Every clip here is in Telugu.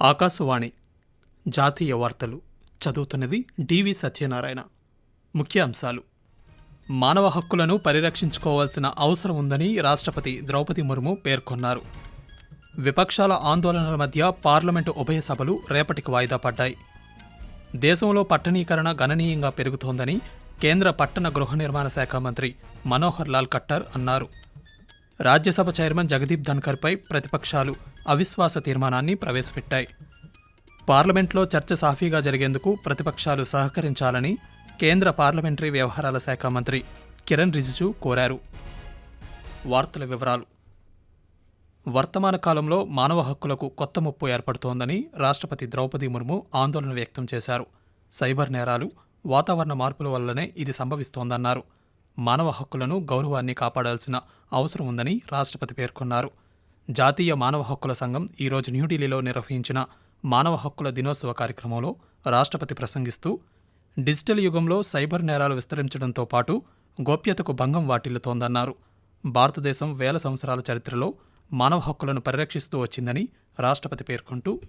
ఆకాశవాణి జాతీయ వార్తలు చదువుతున్నది డివి సత్యనారాయణ. ముఖ్య అంశాలు మానవ హక్కులను పరిరక్షించుకోవాల్సిన అవసరం ఉందని రాష్ట్రపతి ద్రౌపది ముర్ము పేర్కొన్నారు. విపక్షాల ఆందోళనల మధ్య పార్లమెంటు ఉభయ సభలు రేపటికి వాయిదా పడ్డాయి. దేశంలో పట్టణీకరణ గణనీయంగా పెరుగుతోందని కేంద్ర పట్టణ గృహ నిర్మాణ శాఖ మంత్రి మనోహర్ లాల్ కట్టర్ అన్నారు. రాజ్యసభ చైర్మన్ జగదీప్ ధన్కర్పై ప్రతిపక్షాలు అవిశ్వాస తీర్మానాన్ని ప్రవేశపెట్టాయి. పార్లమెంట్లో చర్చ సాఫీగా జరిగేందుకు ప్రతిపక్షాలు సహకరించాలని కేంద్ర పార్లమెంటరీ వ్యవహారాల శాఖ మంత్రి కిరణ్ రిజిజు కోరారు. వార్తల వివరాలు. వర్తమాన కాలంలో మానవ హక్కులకు కొత్త ముప్పు ఏర్పడుతోందని రాష్ట్రపతి ద్రౌపది ముర్ము ఆందోళన వ్యక్తం చేశారు. సైబర్ నేరాలు వాతావరణ మార్పుల వల్లనే ఇది సంభవిస్తోందన్నారు. మానవ హక్కులను గౌరవాన్ని కాపాడాల్సిన అవసరం ఉందని రాష్ట్రపతి పేర్కొన్నారు. జాతీయ మానవ హక్కుల సంఘం ఈరోజు న్యూఢిల్లీలో నిర్వహించిన మానవ హక్కుల దినోత్సవ కార్యక్రమంలో రాష్ట్రపతి ప్రసంగిస్తూ డిజిటల్ యుగంలో సైబర్ నేరాలు విస్తరించడంతో పాటు గోప్యతకు భంగం వాటిల్లుతోందన్నారు. భారతదేశం వేల సంవత్సరాల చరిత్రలో మానవ హక్కులను పరిరక్షిస్తూ వచ్చిందని రాష్ట్రపతి పేర్కొంటూ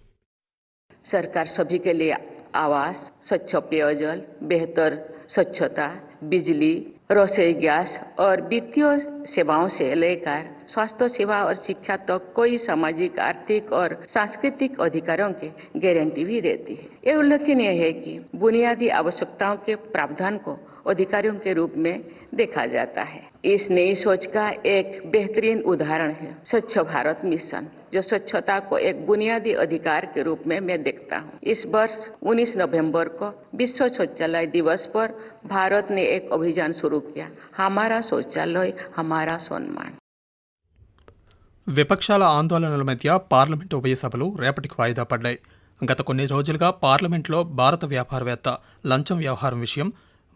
సర్కార్ సభ్యుకెళ్ళి ఆవాస్ స్వచ్ఛ పేయజల్ బెహతర్ स्वच्छता, बिजली, रसोई गैस और वित्तीय सेवाओं से लेकर स्वास्थ्य सेवा और शिक्षा तक तो कोई सामाजिक, आर्थिक और सांस्कृतिक अधिकारों के गारंटी भी देती है। ये उल्लेखनीय है कि बुनियादी आवश्यकताओं के प्रावधान को अधिकारियों के रूप में देखा जाता है इस नई सोच का एक बेहतरीन उदाहरण है स्वच्छ भारत मिशन जो स्वच्छता को एक बुनियादी अधिकार के रूप में मैं देखता हूँ इस वर्ष 19 नवंबर को विश्व शौचालय दिवस पर भारत ने एक अभियान शुरू किया हमारा शौचालय हमारा सम्मान విపక్షాల ఆందోళనల మధ్య పార్లమెంటు ఉభయ సభలు రేపటికి వాయిదా పడ్డాయి గత కొన్ని రోజులుగా పార్లమెంట్లో భారత వ్యాపారవేత్త లంచం వ్యవహారం విషయం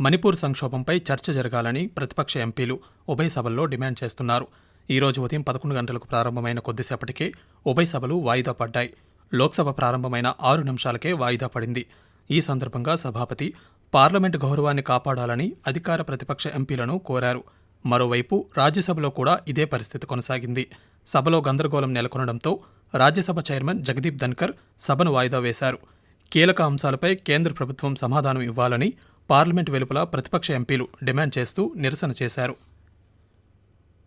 మణిపూర్ సంక్షోభంపై చర్చ జరగాలని ప్రతిపక్ష ఎంపీలు ఉభయ సభల్లో డిమాండ్ చేస్తున్నారు. ఈ రోజు ఉదయం పదకొండు గంటలకు ప్రారంభమైన కొద్దిసేపటికే ఉభయ సభలు వాయిదా పడ్డాయి. లోక్సభ ప్రారంభమైన ఆరు నిమిషాలకే వాయిదా పడింది. ఈ సందర్భంగా సభాపతి పార్లమెంటు గౌరవాన్ని కాపాడాలని అధికార ప్రతిపక్ష ఎంపీలను కోరారు. మరోవైపు రాజ్యసభలో కూడా ఇదే పరిస్థితి కొనసాగింది. సభలో గందరగోళం నెలకొనడంతో రాజ్యసభ చైర్మన్ జగదీప్ ధన్కర్ సభను వాయిదా వేశారు. కీలక అంశాలపై కేంద్ర ప్రభుత్వం సమాధానం ఇవ్వాలని పార్లమెంటు వెలుపల ప్రతిపక్ష ఎంపీలు డిమాండ్ చేస్తూ నిరసన చేశారు.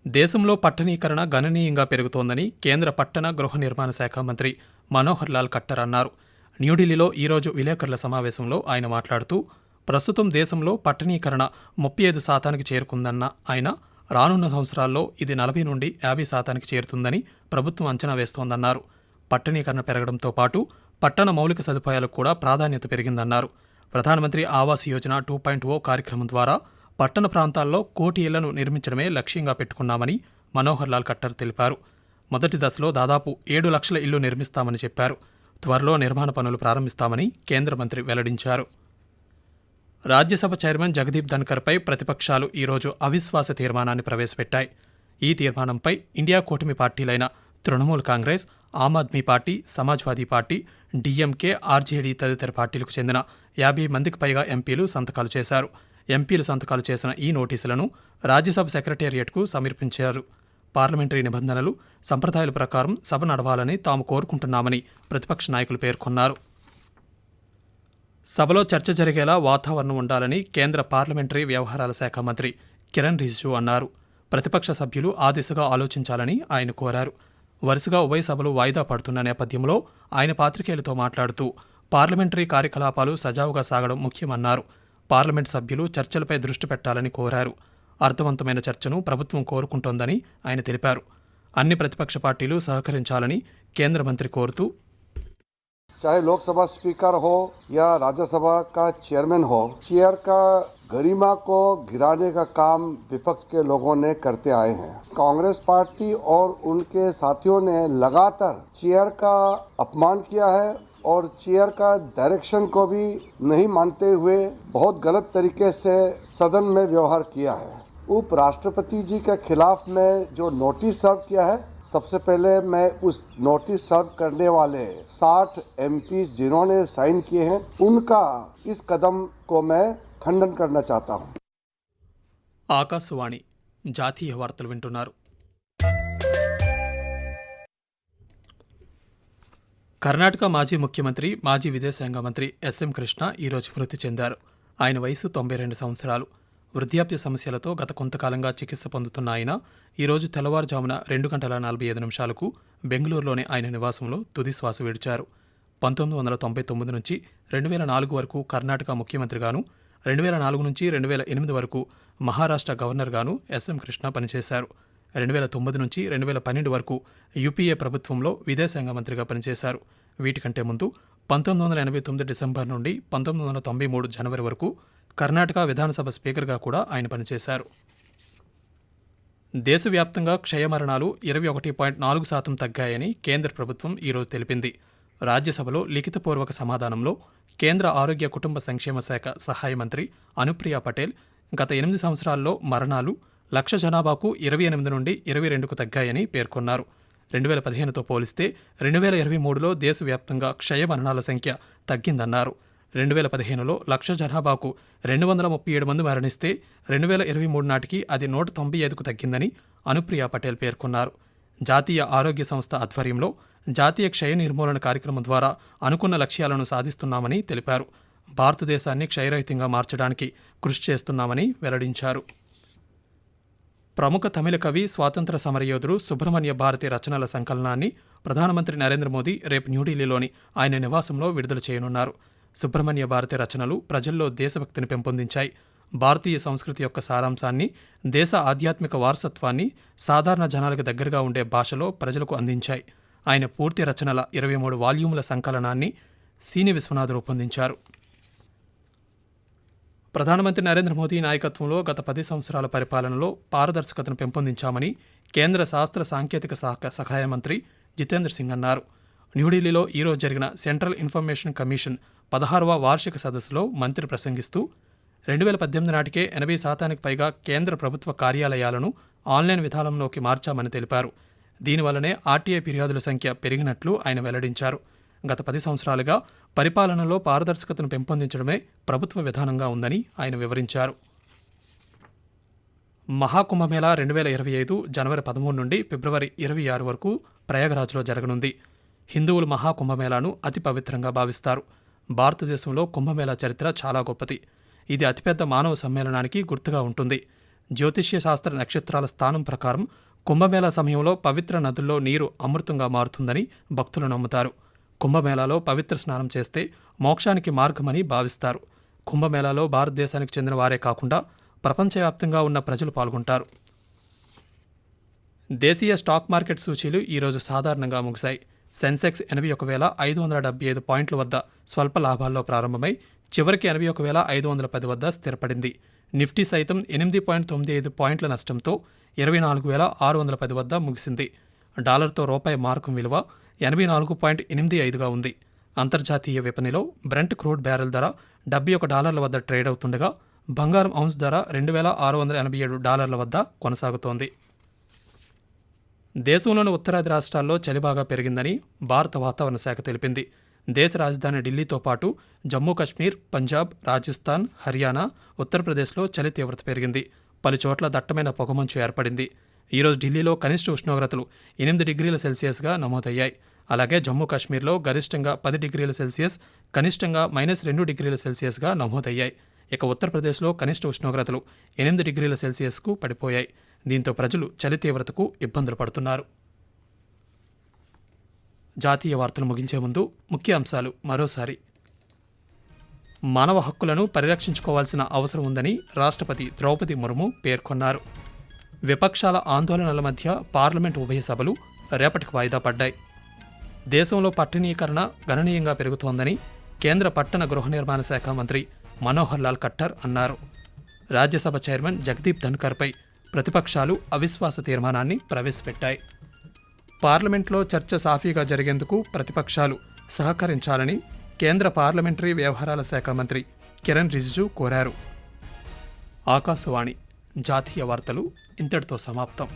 దేశంలో పట్టణీకరణ గణనీయంగా పెరుగుతోందని కేంద్ర పట్టణ గృహ నిర్మాణ శాఖ మంత్రి మనోహర్ లాల్ ఖట్టర్ అన్నారు. న్యూఢిల్లీలో ఈరోజు విలేకరుల సమావేశంలో ఆయన మాట్లాడుతూ ప్రస్తుతం దేశంలో పట్టణీకరణ ముప్పై ఐదు శాతానికి చేరుకుందన్న ఆయన రానున్న సంవత్సరాల్లో ఇది నలభై నుండి యాభై శాతానికి చేరుతుందని ప్రభుత్వం అంచనా వేస్తోందన్నారు. పట్టణీకరణ పెరగడంతో పాటు పట్టణ మౌలిక సదుపాయాలకు కూడా ప్రాధాన్యత పెరిగిందన్నారు. ప్రధానమంత్రి Awas Yojana two point O కార్యక్రమం ద్వారా పట్టణ ప్రాంతాల్లో కోటి ఇళ్ళను నిర్మించడమే లక్ష్యంగా పెట్టుకున్నామని మనోహర్ లాల్ ఖట్టర్ తెలిపారు. మొదటి దశలో దాదాపు ఏడు లక్షల ఇల్లు నిర్మిస్తామని చెప్పారు. త్వరలో నిర్మాణ పనులు ప్రారంభిస్తామని కేంద్ర మంత్రి వెల్లడించారు. రాజ్యసభ చైర్మన్ జగదీప్ ధన్కర్పై ప్రతిపక్షాలు ఈరోజు అవిశ్వాస తీర్మానాన్ని ప్రవేశపెట్టాయి. ఈ తీర్మానంపై ఇండియా కూటమి పార్టీలైన Trinamool Congress Aam Aadmi party Samajwadi party DMK RJD తదితర పార్టీలకు చెందిన యాభై మందికి పైగా ఎంపీలు సంతకాలు చేశారు. ఎంపీలు సంతకాలు చేసిన ఈ నోటీసులను రాజ్యసభ సెక్రటేరియట్కు సమర్పించారు. పార్లమెంటరీ నిబంధనలు సంప్రదాయాల ప్రకారం సభ నడవాలని తాము కోరుకుంటున్నామని ప్రతిపక్ష నాయకులు పేర్కొన్నారు. సభలో చర్చ జరిగేలా వాతావరణం ఉండాలని కేంద్ర పార్లమెంటరీ వ్యవహారాల శాఖ మంత్రి కిరణ్ రిజిజు అన్నారు. ప్రతిపక్ష సభ్యులు ఆ దిశగా ఆలోచించాలని ఆయన కోరారు. వరుసగా ఉభయ సభలు వాయిదా పడుతున్న నేపథ్యంలో ఆయన పాత్రికేయులతో మాట్లాడుతూ పార్లమెంటరీ కార్యకలాపాలు సజావుగా సాగడం ముఖ్యమన్నారు పార్లమెంట్ సభ్యులు చర్చలపై దృష్టి పెట్టాలని కోరారు అర్థవంతమైన చర్చను ప్రభుత్వం కోరుకుంటోందని ఆయన తెలిపారు అన్ని ప్రతిపక్ష పార్టీలు సహకరించాలని కేంద్ర మంత్రి కోరుతూ चाहे लोकसभा स्पीकर हो या राज्यसभा का चेयरमैन हो चेयर का गरिमा को गिराने का काम विपक्ष के लोगों ने करते आए हैं कांग्रेस पार्टी और उनके साथियों ने लगातार चेयर का अपमान किया है और चेयर का डायरेक्शन को भी नहीं मानते हुए बहुत गलत तरीके से सदन में व्यवहार किया है उपराष्ट्रपति जी के खिलाफ में जो नोटिस सर्व किया है सबसे पहले मैं उस नोटिस सर्व करने वाले 60 एमपी जिन्होंने साइन किए हैं उनका इस कदम को मैं खंडन करना चाहता हूं ఆకాశవాణి జాతీయ వార్తలు వింటున్నారు కర్ణాటక మాజీ ముఖ్యమంత్రి మాజీ విదేశాంగ మంత్రి ఎస్ఎం కృష్ణ ఈరోజు మృతి చెందారు. ఆయన వయసు తొంభై రెండు సంవత్సరాలు. వృద్ధాప్య సమస్యలతో గత కొంతకాలంగా చికిత్స పొందుతున్న ఆయన ఈరోజు తెల్లవారుజామున రెండు గంటల నలభై ఐదు నిమిషాలకు బెంగళూరులోని ఆయన నివాసంలో తుది శ్వాస విడిచారు. పంతొమ్మిది వందల తొంభై తొమ్మిది నుంచి రెండు వేల నాలుగు వరకు కర్ణాటక ముఖ్యమంత్రిగాను రెండు వేల నాలుగు నుంచి రెండు వేల ఎనిమిది వరకు మహారాష్ట్ర గవర్నర్గాను ఎస్ఎం కృష్ణ పనిచేశారు. రెండు వేల తొమ్మిది నుంచి రెండు వేల పన్నెండు వరకు యూపీఏ ప్రభుత్వంలో విదేశాంగ మంత్రిగా పనిచేశారు. వీటికంటే ముందు పంతొమ్మిది వందల ఎనభై తొమ్మిది డిసెంబర్ నుండి పంతొమ్మిది వందల తొంభై మూడు జనవరి వరకు కర్ణాటక విధానసభ స్పీకర్గా కూడా ఆయన పనిచేశారు. దేశవ్యాప్తంగా క్షయమరణాలు ఇరవై ఒకటి పాయింట్ నాలుగు శాతం తగ్గాయని కేంద్ర ప్రభుత్వం ఈరోజు తెలిపింది. రాజ్యసభలో లిఖితపూర్వక సమాధానంలో కేంద్ర ఆరోగ్య కుటుంబ సంక్షేమ శాఖ సహాయ మంత్రి అనుప్రియ పటేల్ గత ఎనిమిది సంవత్సరాల్లో మరణాలు లక్ష జనాభాకు ఇరవై ఎనిమిది నుండి ఇరవై రెండుకు తగ్గాయని పేర్కొన్నారు. రెండు వేల పదిహేనుతో పోలిస్తే రెండు వేల ఇరవై మూడులో దేశవ్యాప్తంగా క్షయ మరణాల సంఖ్య తగ్గిందన్నారు. రెండు వేల పదిహేనులో లక్ష జనాభాకు రెండు వందల ముప్పై ఏడు మంది మరణిస్తే రెండు వేల ఇరవై మూడు నాటికి అది నూట తొంభై ఐదుకు తగ్గిందని అనుప్రియ పటేల్ పేర్కొన్నారు. జాతీయ ఆరోగ్య సంస్థ ఆధ్వర్యంలో జాతీయ క్షయ నిర్మూలన కార్యక్రమం ద్వారా అనుకున్న లక్ష్యాలను సాధిస్తున్నామని తెలిపారు. భారతదేశాన్ని క్షయరహితంగా మార్చడానికి కృషి చేస్తున్నామని వెల్లడించారు. ప్రముఖ తమిళ కవి స్వాతంత్ర సమరయోధుడు సుబ్రహ్మణ్య భారతి రచనల సంకలనాన్ని ప్రధానమంత్రి నరేంద్ర మోదీ రేపు న్యూఢిల్లీలోని ఆయన నివాసంలో విడుదల చేయనున్నారు. సుబ్రహ్మణ్య భారతి రచనలు ప్రజల్లో దేశభక్తిని పెంపొందించాయి. భారతీయ సంస్కృతి యొక్క సారాంశాన్ని దేశ ఆధ్యాత్మిక వారసత్వాన్ని సాధారణ జనాలకు దగ్గరగా ఉండే భాషలో ప్రజలకు అందించాయి. ఆయన పూర్తి రచనల ఇరవై మూడు వాల్యూముల సంకలనాన్ని సీని విశ్వనాథ్ రూపొందించారు. ప్రధానమంత్రి నరేంద్ర మోదీ నాయకత్వంలో గత పది సంవత్సరాల పరిపాలనలో పారదర్శకతను పెంపొందించామని కేంద్ర శాస్త్ర సాంకేతిక శాఖ సహాయ మంత్రి జితేంద్ర సింగ్ అన్నారు. న్యూఢిల్లీలో ఈరోజు జరిగిన సెంట్రల్ ఇన్ఫర్మేషన్ కమిషన్ పదహారవ వార్షిక సదస్సులో మంత్రి ప్రసంగిస్తూ రెండు వేల పద్దెనిమిది నాటికే ఎనభై శాతానికి పైగా కేంద్ర ప్రభుత్వ కార్యాలయాలను ఆన్లైన్ విధానంలోకి మార్చామని తెలిపారు. దీనివల్లనే ఆర్టీఐ ఫిర్యాదుల సంఖ్య పెరిగినట్లు ఆయన వెల్లడించారు. గత పది సంవత్సరాలుగా పరిపాలనలో పారదర్శకతను పెంపొందించడమే ప్రభుత్వ విధానంగా ఉందని ఆయన వివరించారు. మహాకుంభమేళా రెండు వేల ఇరవై ఐదు జనవరి పదమూడు నుండి ఫిబ్రవరి ఇరవై ఆరు వరకు ప్రయాగరాజ్లో జరగనుంది. హిందువులు మహాకుంభమేళాను అతి పవిత్రంగా భావిస్తారు. భారతదేశంలో కుంభమేళా చరిత్ర చాలా గొప్పది. ఇది అతిపెద్ద మానవ సమ్మేళనానికి గుర్తుగా ఉంటుంది. జ్యోతిష్య శాస్త్ర నక్షత్రాల స్థానం ప్రకారం కుంభమేళా సమయంలో పవిత్ర నదుల్లో నీరు అమృతంగా మారుతుందని భక్తులు నమ్ముతారు. కుంభమేళాలో పవిత్ర స్నానం చేస్తే మోక్షానికి మార్గమని భావిస్తారు. కుంభమేళాలో భారతదేశానికి చెందిన వారే కాకుండా ప్రపంచవ్యాప్తంగా ఉన్న ప్రజలు పాల్గొంటారు. దేశీయ స్టాక్ మార్కెట్ సూచీలు ఈరోజు సాధారణంగా ముగిశాయి. సెన్సెక్స్ ఎనభై ఒక వేల ఐదు వందల డెబ్బై ఐదు పాయింట్ల వద్ద స్వల్ప లాభాల్లో ప్రారంభమై చివరికి ఎనభై ఒక వేల ఐదు వందల పది వద్ద స్థిరపడింది. నిఫ్టీ సైతం ఎనిమిది పాయింట్ తొమ్మిది ఐదు పాయింట్ల నష్టంతో ఇరవై నాలుగు వేల ఆరు వందల పది వద్ద ముగిసింది. డాలర్తో రూపాయి మార్కం విలువ ఎనభై నాలుగు పాయింట్ ఎనిమిది ఐదుగా ఉంది. అంతర్జాతీయ విపణిలో బ్రెంట్ క్రూడ్ బ్యారెల్ ధర డెబ్బై ఒక డాలర్ల వద్ద ట్రేడ్ అవుతుండగా బంగారం ఔన్స్ ధర రెండు వేల ఆరు వందల ఎనభై ఏడు డాలర్ల వద్ద కొనసాగుతోంది. దేశంలోని ఉత్తరాది రాష్ట్రాల్లో చలి బాగా పెరిగిందని భారత వాతావరణ శాఖ తెలిపింది. దేశ రాజధాని ఢిల్లీతో పాటు జమ్మూ కాశ్మీర్ పంజాబ్ రాజస్థాన్ హర్యానా ఉత్తరప్రదేశ్లో చలి తీవ్రత పెరిగింది. పలుచోట్ల దట్టమైన పొగమంచు ఏర్పడింది. ఈరోజు ఢిల్లీలో కనిష్ట ఉష్ణోగ్రతలు ఎనిమిది డిగ్రీల సెల్సియస్గా నమోదయ్యాయి. అలాగే జమ్మూ కాశ్మీర్లో గరిష్టంగా పది డిగ్రీల సెల్సియస్ కనిష్టంగా మైనస్ రెండు డిగ్రీల సెల్సియస్గా నమోదయ్యాయి. ఇక ఉత్తరప్రదేశ్లో కనిష్ట ఉష్ణోగ్రతలు ఎనిమిది డిగ్రీల సెల్సియస్కు పడిపోయాయి. దీంతో ప్రజలు చలి తీవ్రతకు ఇబ్బందులు పడుతున్నారు. జాతీయ వార్తలు ముగించే ముందు ముఖ్య అంశాలు మరోసారి. మానవ హక్కులను పరిరక్షించుకోవాల్సిన అవసరం ఉందని రాష్ట్రపతి ద్రౌపది ముర్ము పేర్కొన్నారు. విపక్షాల ఆందోళనల మధ్య పార్లమెంట్ ఉభయ సభలు రేపటికి వాయిదా పడ్డాయి. దేశంలో పట్టణీకరణ గణనీయంగా పెరుగుతోందని కేంద్ర పట్టణ గృహ నిర్మాణ శాఖ మంత్రి మనోహర్ లాల్ ఖట్టర్ అన్నారు. రాజ్యసభ చైర్మన్ జగదీప్ ధన్కర్పై ప్రతిపక్షాలు అవిశ్వాస తీర్మానాన్ని ప్రవేశపెట్టాయి. పార్లమెంట్లో చర్చ సాఫీగా జరిగేందుకు ప్రతిపక్షాలు సహకరించాలని కేంద్ర పార్లమెంటరీ వ్యవహారాల శాఖ మంత్రి కిరణ్ రిజిజు కోరారు. ఆకాశవాణి జాతీయ వార్తలు ఇంతటితో సమాప్తం.